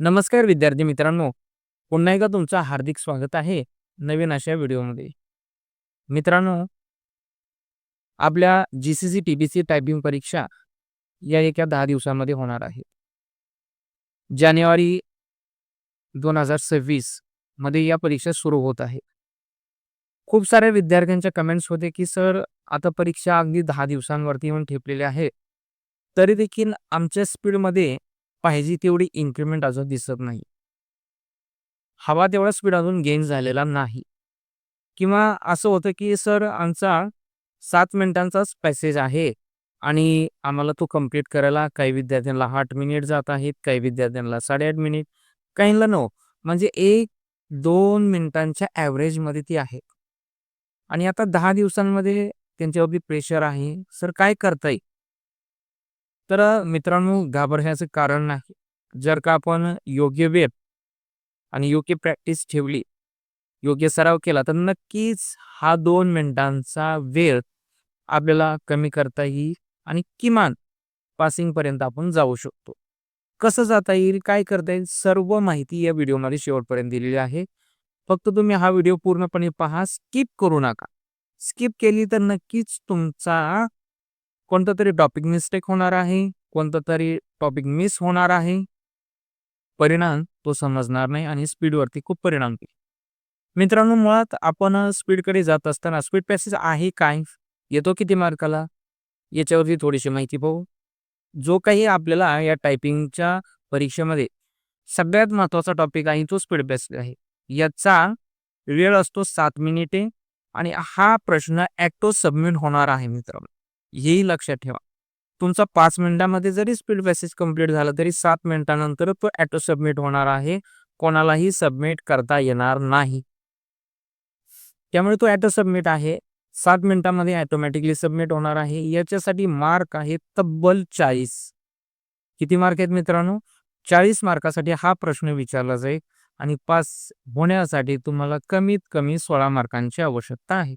नमस्कार विद्यार्थी मित्रांनो. पुन्हा एकदा तुमचं हार्दिक स्वागत आहे नवीन अशा व्हिडिओमध्ये. मित्रांनो आपल्या G C C T B C typing परीक्षा या एका दहा दिवसांमध्ये होणार आहे. जानेवारी दोन हजार सव्वीसमध्ये या परीक्षा सुरू होत आहे. खूप साऱ्या विद्यार्थ्यांच्या कमेंट्स होते की सर आता परीक्षा अगदी दहा दिवसांवरती येऊन ठेपलेली आहे तरी देखील आमच्या स्पीडमध्ये पाहिजे तेवढी इन्क्रिमेंट अजून दिसत नाही. हवा तेवढा स्पीड अजून गेन झालेला नाही. किंवा असं होतं की सर आमचा सात मिनिटांचाच पॅसेज आहे आणि आम्हाला तो कंप्लीट करायला काही विद्यार्थ्यांना आठ मिनिट जात आहेत काही विद्यार्थ्यांना साडेआठ मिनिट काहींना नऊ. म्हणजे एक दोन मिनिटांच्या ॲव्हरेजमध्ये ती आहे. आणि आता दहा दिवसांमध्ये त्यांच्यावरती प्रेशर आहे. सर काय करता येईल तर मित्रांनो घाबरण्याचं कारण नाही. जर का आपण योग्य वेळ आणि योग्य प्रॅक्टिस ठेवली योग्य सराव केला तर नक्कीच हा दोन मिनिटांचा वेळ आपल्याला कमी करता येईल आणि किमान पासिंगपर्यंत आपण जाऊ शकतो. कसं जाता येईल काय करता येईल सर्व माहिती या व्हिडिओमध्ये शेवटपर्यंत दिलेली आहे. फक्त तुम्ही हा व्हिडिओ पूर्णपणे पहा स्किप करू नका. स्किप केली तर नक्कीच तुमचा कोणता तरी टॉपिक मिस्टेक होणार आहे कोणता तरी टॉपिक मिस होणार आहे. परिणाम तो समजणार नाही आणि स्पीडवरती खूप परिणाम होईल. मित्रांनो मुळात आपण स्पीडकडे जात असताना स्पीड पॅसेज आहे काय? येतो किती मार्काला? याच्यावरती थोडीशी माहिती पाहू. जो काही आपल्याला या टायपिंगच्या परीक्षेमध्ये सगळ्यात महत्त्वाचा टॉपिक आहे तो स्पीड पॅसेज आहे. याचा वेळ असतो सात मिनिटे आणि हा प्रश्न ॲक्टो सबमिट होणार आहे मित्रांनो. हेही लक्षात ठेवा. तुमचा पाच मिनिटामध्ये जरी स्पीड पॅसेज कंप्लीट झाला तरी सात मिनिटानंतर तो ॲटो सबमिट होणार आहे. कोणालाही सबमिट करता येणार नाही. त्यामुळे तो ॲटो सबमिट आहे. सात मिनिटांमध्ये ॲटोमॅटिकली सबमिट होणार आहे. याच्यासाठी मार्क आहे तब्बल चाळीस. किती मार्क आहेत मित्रांनो? चाळीस मार्कासाठी हा प्रश्न विचारला जाईल आणि पास होण्यासाठी तुम्हाला कमीत कमी सोळा मार्कांची आवश्यकता आहे.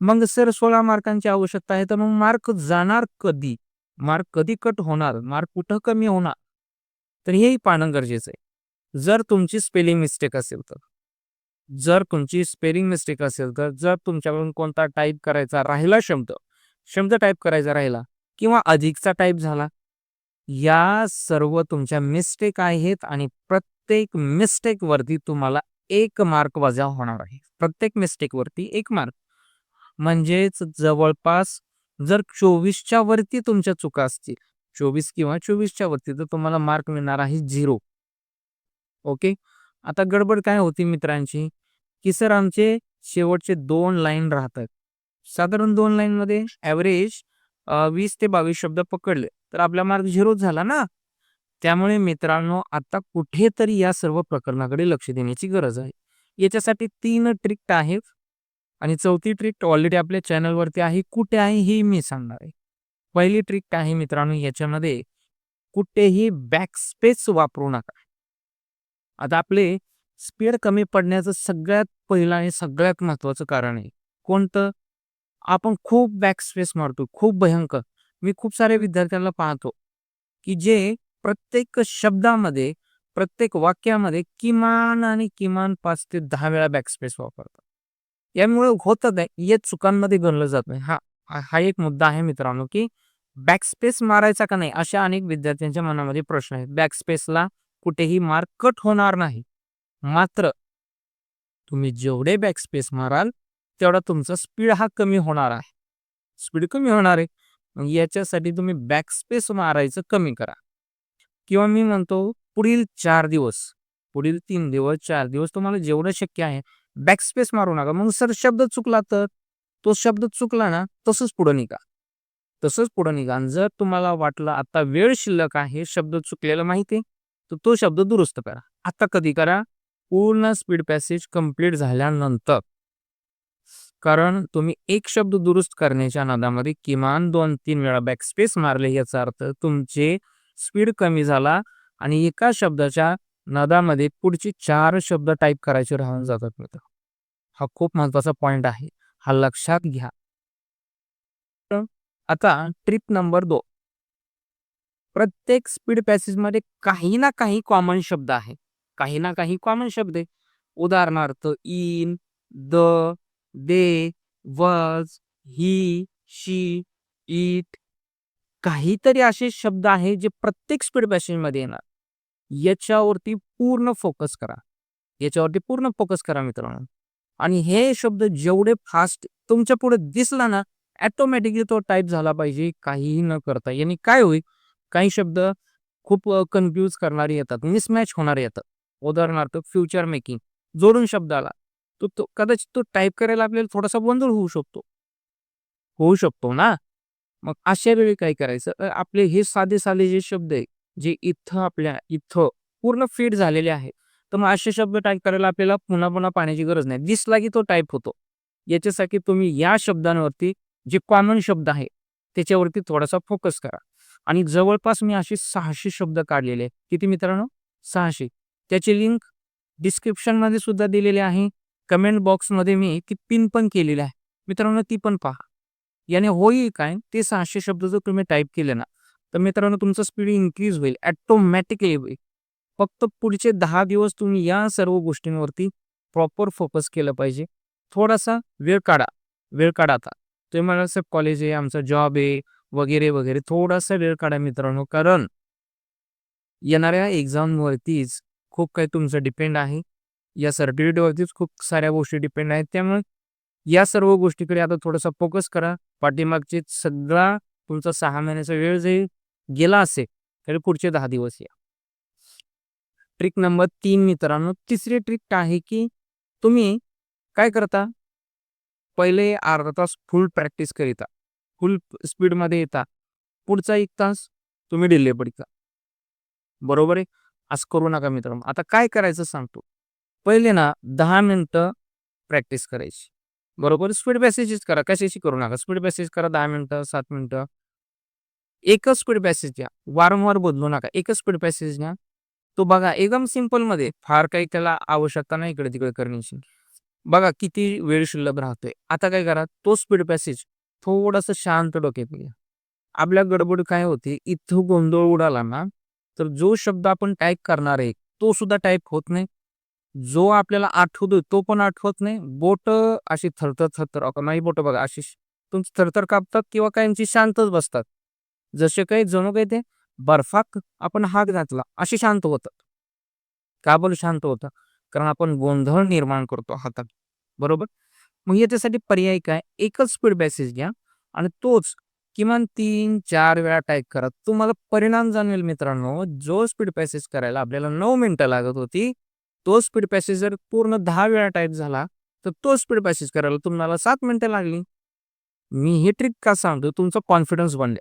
मग सर सोळा मार्कांची आवश्यकता आहे तर मग मार्क जाणार कधी? मार्क कधी कट होणार? मार्क कुठं कमी होणार? तर हेही पाहणं गरजेचं आहे. जर तुमची स्पेलिंग मिस्टेक असेल तर. जर तुमची स्पेलिंग मिस्टेक असेल तर जर तुमच्याकडून कोणता टाईप करायचा राहिला शब्द शब्द टाईप करायचा राहिला किंवा अधिकचा टाईप झाला या सर्व तुमच्या मिस्टेक आहेत आणि प्रत्येक मिस्टेकवरती तुम्हाला एक मार्क वजा होणार आहे. प्रत्येक मिस्टेकवरती एक मार्क. म्हणजेच जवळपास जर चोवीसच्या वरती तुमच्या चुका असतील चोवीस किंवा चोवीसच्या वरती तर तुम्हाला मार्क मिळणार आहे झिरो ओके आता गडबड काय होती मित्रांची? की सर आमचे शेवटचे दोन लाईन राहतात. साधारण दोन लाईन मध्ये ॲव्हरेज वीस ते बावीस शब्द पकडले तर आपला मार्क झिरो झाला ना? त्यामुळे मित्रांनो आता कुठेतरी या सर्व प्रकरणाकडे लक्ष देण्याची गरज आहे. याच्यासाठी तीन ट्रिक आहेत. आणि चौथी ट्रिक ऑलरेडी आपल्या चॅनलवरती आहे कुठे आहे हे मी सांगणार आहे. पहिली ट्रिक काय आहे मित्रांनो याच्यामध्ये कुठेही बॅकस्पेस वापरू नका. आता आपले स्पीड कमी पडण्याचं सगळ्यात पहिलं आणि सगळ्यात महत्वाचं कारण आहे कोणतं? आपण खूप बॅकस्पेस मारतो खूप भयंकर. मी खूप साऱ्या विद्यार्थ्यांना पाहतो की जे प्रत्येक शब्दामध्ये प्रत्येक वाक्यामध्ये किमान आणि किमान पाच ते दहा वेळा बॅकस्पेस वापरतात. यामुळे होतं नाही या चुकांमध्ये गणलं जात नाही. हा हा एक मुद्दा आहे मित्रांनो की बॅकस्पेस मारायचा का नाही अशा अनेक विद्यार्थ्यांच्या मनामध्ये प्रश्न आहेत. बॅकस्पेसला कुठेही मार्क कट होणार नाही. मात्र तुम्ही जेवढे बॅकस्पेस माराल तेवढा तुमचा स्पीड हा कमी होणार आहे. स्पीड कमी होणार आहे. याच्यासाठी तुम्ही बॅकस्पेस मारायचं कमी करा. किंवा मी म्हणतो पुढील चार दिवस पुढील तीन दिवस चार दिवस तुम्हाला जेवढं शक्य आहे बॅकस्पेस मारू नका. मग सर शब्द चुकला तर? तो शब्द चुकला ना तसंच पुढं निघा. तसंच पुढं निघा. आणि जर तुम्हाला वाटलं आता वेळ शिल्लक आहे शब्द चुकलेला माहिती आहे तर तो शब्द दुरुस्त करा. आता कधी करा? पूर्ण स्पीड पॅसेज कंप्लीट झाल्यानंतर. कारण तुम्ही एक शब्द दुरुस्त करण्याच्या नादामध्ये किमान दोन तीन वेळा बॅकस्पेस मारले याचा अर्थ तुमचे स्पीड कमी झाला आणि एका शब्दाच्या नादामध्ये पुढचे चार शब्द टाईप करायचे राहून जातात मित्र. हा खूप महत्त्वाचा पॉइंट आहे. हा लक्षात घ्या. आता ट्रिप नंबर दो प्रत्येक स्पीड पॅसेजमध्ये काही ना काही कॉमन शब्द आहे. काही ना काही कॉमन शब्द आहे. उदाहरणार्थ इन द दे वज ही शी इट काहीतरी असे शब्द आहे जे प्रत्येक स्पीड पॅसेजमध्ये येणार. याच्यावरती पूर्ण फोकस करा. याच्यावरती पूर्ण फोकस करा मित्रांनो. आणि हे शब्द जेवढे फास्ट तुमच्यापुढे दिसला ना ॲटोमॅटिकली तो टाईप झाला पाहिजे काहीही न करता. याने काय होईल? काही शब्द खूप कन्फ्यूज करणारे येतात मिसमॅच होणारे येतात. उदाहरणार्थ फ्युचर मेकिंग जोडून शब्द आला. तो तो कदाचित तो टाईप करायला आपल्याला थोडासा गोंधळ होऊ शकतो. होऊ शकतो ना? मग अशा वेळी काय करायचं? आपले हे साधे साधे जे शब्द आहे जे इथं आपल्या इथं पूर्ण फिट झालेले आहे तर मग असे शब्द टाईप करायला आपल्याला पुन्हा पुन्हा पाण्याची गरज नाही. दिसला की तो टाईप होतो. याच्यासाठी तुम्ही या शब्दांवरती जे कॉमन शब्द आहे त्याच्यावरती थोडासा फोकस करा. आणि जवळपास मी असे सहाशे शब्द काढलेले आहेत. किती मित्रांनो? सहाशे. त्याची लिंक डिस्क्रिप्शनमध्ये सुद्धा दिलेली आहे. कमेंट बॉक्समध्ये मी ती पिन पण केलेली आहे. मित्रांनो ती पण पहा. याने होईल काय? ते सहाशे शब्द जर तुम्ही टाईप केले ना तर मित्रांनो तुमचं स्पीड इन्क्रीज होईल. ॲटोमॅटिकली होईल. फक्त पुढचे दहा दिवस तुम्ही या सर्व गोष्टींवरती प्रॉपर फोकस केलं पाहिजे. थोडासा वेळ काढा. वेळ काढा आता. तुम्ही मला सर कॉलेज आहे आमचा जॉब आहे वगैरे वगैरे. थोडासा वेळ काढा मित्रांनो कारण येणाऱ्या एक्झामवरतीच खूप काही तुमचं डिपेंड आहे. या सर्टिफिकेटवरतीच खूप साऱ्या गोष्टी डिपेंड आहेत. त्यामुळे या सर्व गोष्टीकडे आता थोडासा फोकस करा. पाठीमागचे सगळा तुमचा सहा महिन्याचा वेळ जाईल. गेला असेल तर पुढचे दहा दिवस या. ट्रिक नंबर तीन मित्रांनो तिसरी ट्रिक आहे की तुम्ही काय करता? पहिले अर्धा तास फुल प्रॅक्टिस करीता. फुल स्पीडमध्ये येता. पुढचा एक तास तुम्ही डिले पडता बरोबर आहे? असं करू नका मित्रांनो. आता काय करायचं सांगतो. पहिले ना दहा मिनटं प्रॅक्टिस करायची. बरोबर? स्पीड पॅसेजेस करा. कशाची करू नका? स्पीड पॅसेज करा दहा मिनटं सात मिनटं. एकच स्पीड पॅसेज घ्या. वारंवार बदलू नका. एकच स्पीड पॅसेज घ्या. तो बघा एकदम सिंपलमध्ये फार काही त्याला आवश्यकता नाही इकडे तिकडे करण्याची. बघा किती वेळ शिल्लक राहतोय. आता काय करा तो स्पीड पॅसेज थोडस शांत डोक्यात घ्या. आपल्या गडबड काय होते इथं गोंधळ उडाला ना तर जो शब्द आपण टाईप करणार आहे तो सुद्धा टाईप होत नाही. जो आपल्याला आठवतोय तो पण आठवत नाही. बोट अशी थरथर थरथर नाही बोट बघा अशी तुमची थरथर कापतात किंवा काहींची शांतच बसतात. जसे काही जणू काही ते बर्फात आपण हाक घातला असे शांत होतात. का बरं शांत होतं कारण आपण गोंधळ निर्माण करतो हातात. बरोबर? मग याच्यासाठी पर्याय काय? एकच स्पीड पॅसेज घ्या आणि तोच किमान तीन चार वेळा टाईप करा. तुम्हाला परिणाम जाणवेल मित्रांनो. जो स्पीड पॅसेज करायला आपल्याला नऊ मिनिटं लागत होती तो स्पीड पॅसेज जर पूर्ण दहा वेळा टाईप झाला तर तो स्पीड पॅसेज करायला तुम्हाला सात मिनिटं लागली. मी हे ट्रिक का सांगतो तुमचा कॉन्फिडन्स बनले.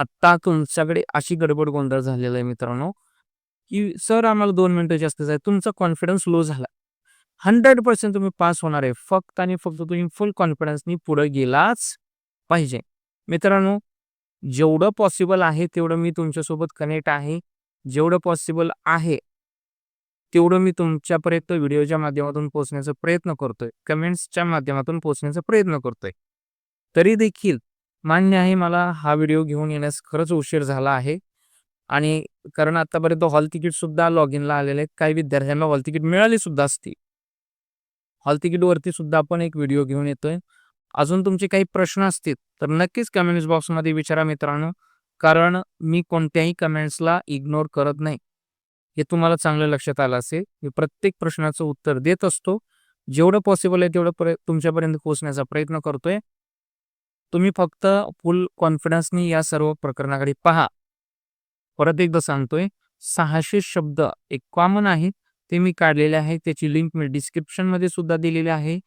आत्ता तुमच्याकडे अशी गडबड गोंधळ झालेला आहे मित्रांनो की सर आम्हाला दोन मिनिटं जास्त आहे तुमचा कॉन्फिडन्स लो झाला. हंड्रेड पर्सेंट तुम्ही पास होणार आहे. फक्त आणि फक्त तुम्ही फुल कॉन्फिडन्सनी पुढे गेलाच पाहिजे. मित्रांनो जेवढं पॉसिबल आहे तेवढं मी तुमच्यासोबत कनेक्ट आहे. जेवढं पॉसिबल आहे तेवढं मी तुमच्यापर्यंत व्हिडिओच्या माध्यमातून पोहोचण्याचा प्रयत्न करतोय. कमेंट्सच्या माध्यमातून पोहोचण्याचा प्रयत्न करतोय. तरी देखील मान्य आहे मला हा व्हिडिओ घेऊन येण्यास खरंच उशीर झाला आहे. आणि कारण आतापर्यंत हॉल तिकीट सुद्धा लॉग इनला आलेले आहेत. काही विद्यार्थ्यांना हॉल तिकीट मिळाली सुद्धा असती. हॉल तिकीटवरती सुद्धा आपण एक व्हिडिओ घेऊन येतोय. अजून तुमचे काही प्रश्न असतील तर नक्कीच कमेंट्स बॉक्समध्ये विचारा मित्रांनो. कारण मी कोणत्याही कमेंट्सला इग्नोर करत नाही. हे तुम्हाला चांगलं लक्षात आलं असेल. मी प्रत्येक प्रश्नाचं उत्तर देत असतो. जेवढं पॉसिबल आहे तेवढं पर्य तुमच्यापर्यंत पोहोचण्याचा प्रयत्न करतोय. तुम्ही फक्त फुल कॉन्फिडन्सनी या सर्व प्रकरणाकडे पहा. परत एकदा सांगतोय सहाशे शब्द एक कॉमन आहे ते मी काढलेले आहे त्याची लिंक मी डिस्क्रिप्शनमध्ये सुद्धा दिलेली आहे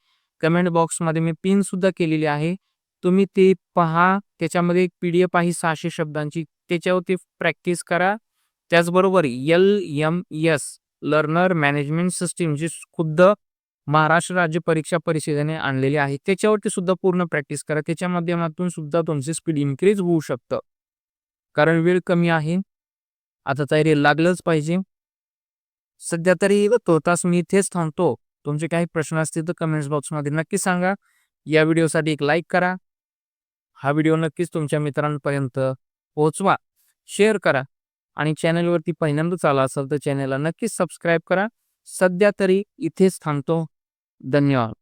कमेंट बॉक्समध्ये मी पिन सुद्धा केलेली आहे. तुम्ही ते पहा त्याच्यामध्ये एक पी डी एफ आहे सहाशे शब्दांची त्याच्यावरती प्रॅक्टिस करा. त्याचबरोबर L M S learner management system जी खुद्द महाराष्ट्र राज्य परीक्षा परिषदेने आणलेली आहे. त्याच्यावरती सुद्धा पूर्ण प्रॅक्टिस करा. त्याच्या माध्यमातून सुद्धा तुमची स्पीड इन्क्रीज होऊ शकतं. कारण वेळ कमी आहे. आता तयारी लागलंच पाहिजे. सध्या तरी तो तास मी इथेच थांबतो. तुमचे काही प्रश्न असतील तर कमेंट्स बॉक्समध्ये नक्की सांगा. या व्हिडिओसाठी एक लाईक करा. हा व्हिडिओ नक्कीच तुमच्या मित्रांपर्यंत पोहोचवा. शेअर करा. आणि चॅनलवरती पहिल्यांदाच आला असाल तर चॅनलला नक्कीच सबस्क्राईब करा. सध्या तरी इथेच थांबतो. धन्यवाद.